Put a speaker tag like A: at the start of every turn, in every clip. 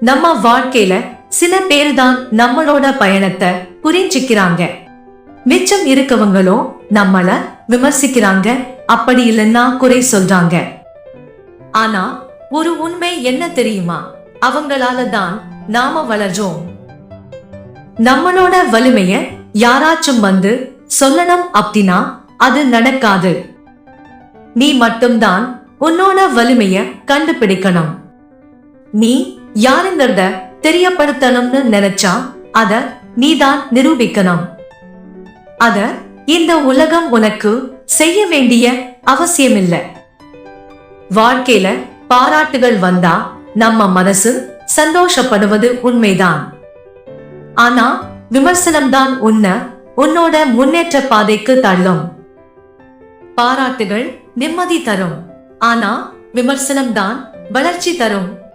A: நம்ம வாழ்க்கையில சில பேர் தான் நம்மளோட பயணத்தை புரிஞ்சுக்கிறாங்க. மிச்சம் இருக்கவங்களும் நம்மள விமர்சிக்கிறாங்க. அப்படி இல்லைன்னா குறை சொல்றாங்க. ஆனா ஒரு உண்மை என்ன தெரியுமா? அவங்களால தான் நாம வளர்றோம். நம்மளோட வலிமைய யாராச்சும் வந்து சொல்லணும் அப்படின்னா அது நடக்காது. நீ மட்டும்தான் உன்னோட வலிமைய கண்டுபிடிக்கணும். நீ யாருங்கிறத தெரியப்படுத்தணும்னு நினைச்சா அத நீதான் நிரூபிக்கணும். அத இந்த உலகம் உனக்கு செய்ய வேண்டிய அவசியமில்ல. வாழ்க்கையில பாராட்டுகள் வந்தா நம்ம மனசு சந்தோஷப்படுவது உண்மைதான். ஆனா விமர்சனம்தான் உன்ன உன்னோட முன்னேற்ற பாதைக்கு தள்ளும். பாராட்டுகள் நிம்மதி தரும். ஆனா விமர்சனம்தான் வளர்ச்சி தரும்.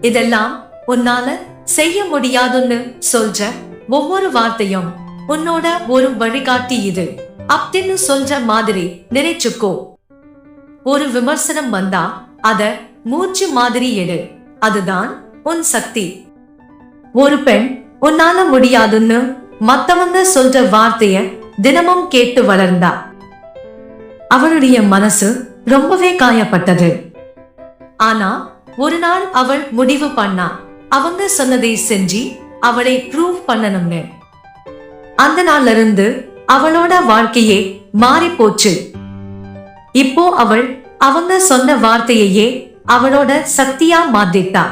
A: இதெல்லாம் உன்னால செய்ய முடியாதுன்னு சொல்ற ஒவ்வொரு வார்த்தையும் உன்னோட ஒரு வழிகாட்டி இது. அப்படின்னு சொல்ற மாதிரி நினைச்சுக்கோ. ஒரு விமர்சனம் வந்தா அத மூச்சு மாதிரி எடு. அதுதான் உன் சக்தி. ஒரு பெண் உன்னால முடியாதுன்னு மத்தவங்க சொல்ற வார்த்தைய தினமும் கேட்டு வளர்ந்தா. அவளுடைய மனசு ரொம்பவே காயப்பட்டது. ஆனா ஒரு நாள் அவள் முடிவு பண்ணா. அவங்க சொன்னதை செஞ்சு அவளை ப்ரூவ் பண்ணணும்னு. அந்த நாள்ல இருந்து அவளோட வாழ்க்கையே மாறி போச்சு. இப்போ அவள் அவங்க சொன்ன வார்த்தையையே அவளோட சக்தியா மாத்திட்டா.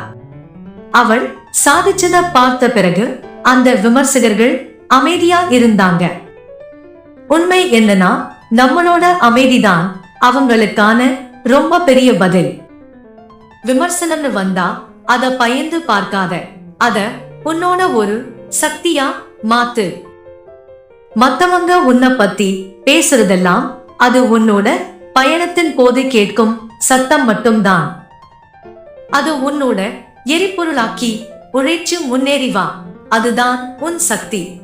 A: அவள் சாதிச்சத பார்த்த பிறகு அந்த விமர்சகர்கள் அமைதியா இருந்தாங்க. உண்மை என்னன்னா நம்மளோட அமைதிதான் அவங்களுக்கான ரொம்ப பெரிய பதில். விமர்சனம்னு வந்தா அத பயந்து பார்க்காத. அத உன்னோட ஒரு சக்தியா மாத்து. மத்தவங்க உன்னை பத்தி பேசுறதெல்லாம் அது உன்னோட பயணத்தின் போது கேட்கும் சத்தம் மட்டும்தான். அது உன்னோட எரிபொருளாக்கி உழைச்சு முன்னேறி வா. அதுதான் உன் சக்தி.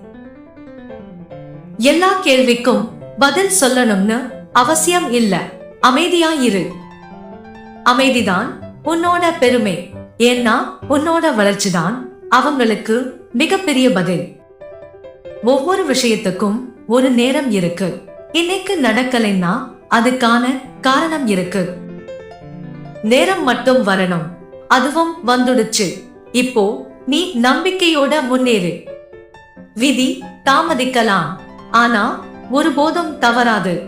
A: எல்லா கேள்விக்கும் பதில் சொல்லணும்னு அவசியம் இல்ல. அமைதியா இரு அமைதிதான் உன்னோட பெருமை. ஏன்னா உன்னோட வளர்ச்சிதான் அவங்களுக்கு மிகப்பெரிய பதில். ஒவ்வொரு விஷயத்துக்கும் ஒரு நேரம் இருக்கு. இன்னைக்கு நடக்கலைன்னா அதுக்கான காரணம் இருக்கு. நேரம் மட்டும் வரணும். அதுவும் வந்துடுச்சு. இப்போ நீ நம்பிக்கையோட முன்னேறு. விதி தாமதிக்கலாம். ஆனா ஒருபோதும் தவறாது.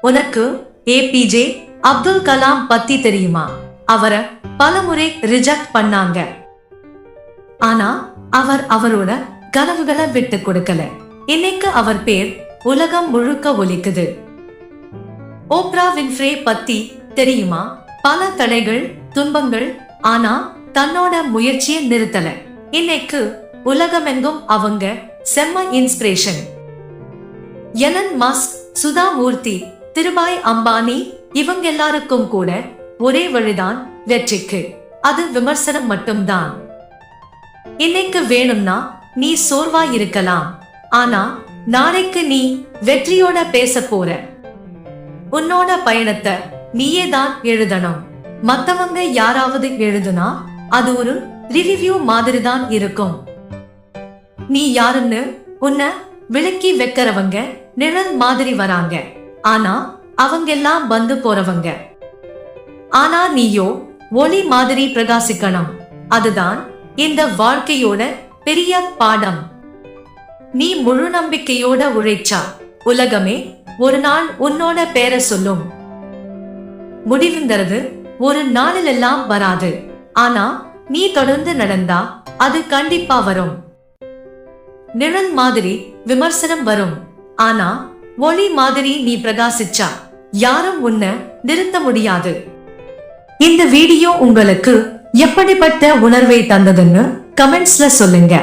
A: உனக்கு ஏபிஜே அப்துல் கலாம் பத்தி தெரியுமா? அவரை பலமுறை ரிஜெக்ட் பண்ணாங்க. ஆனா அவர் அவரோட கனவுகளை விட்டு கொடுக்கல. இன்னைக்கு அவர் பேர் உலகம் முழுக்க ஒலிக்குது. ஓப்ரா வின்ஃப்ரே பத்தி தெரியுமா? பல தடைகள் துன்பங்கள் ஆனா தன்னோட முயற்சியை நிறுத்தல. இன்னைக்கு உலகமெங்கும் அவங்க செம்ம inspiration Elon Musk Sudha Murthy Dhirubhai Ambani இவங்க எல்லாருக்கும் கூட ஒரே வழிதான் வெற்றிக்கு. அது விமர்சனம் மட்டும்தான். இன்னைக்கு வேணும்னா நீ சோர்வா இருக்கலாம். ஆனா நாளைக்கு நீ வெற்றியோட பேச போற. உன்னோட பயணத்தை நீயே தான் எழுதணும். மத்தவங்க யாராவது எழுதுனா அது ஒரு ரிவ்யூ மாதிரி தான் இருக்கும். நீ யாருன்னு உன்னை விளக்கி வைக்கிறவங்க நிழல் மாதிரி வராங்க. ஆனா அவங்க எல்லாம் வந்து போறவங்க. ஆனா நீயோ ஒளி மாதிரி பிரகாசிக்கணும். அதுதான் இந்த வாழ்க்கையோட பெரிய பாடம். நீ முழு நம்பிக்கையோட உழைச்சா உலகமே ஒரு நாள் உன்னோட பேரை சொல்லும். முடிவுங்கிறது ஒரு நாளிலெல்லாம் வராது. ஆனா நீ தொடர்ந்து நடந்தா அது கண்டிப்பா வரும். நிழல் மாதிரி விமர்சனம் வரும். ஆனா ஒளி மாதிரி நீ பிரகாசிச்சா யாரும் உன்னை நிறுத்த முடியாது. இந்த வீடியோ உங்களுக்கு எப்படிப்பட்ட உணர்வை தந்ததுன்னு கமெண்ட்ஸ்ல சொல்லுங்க.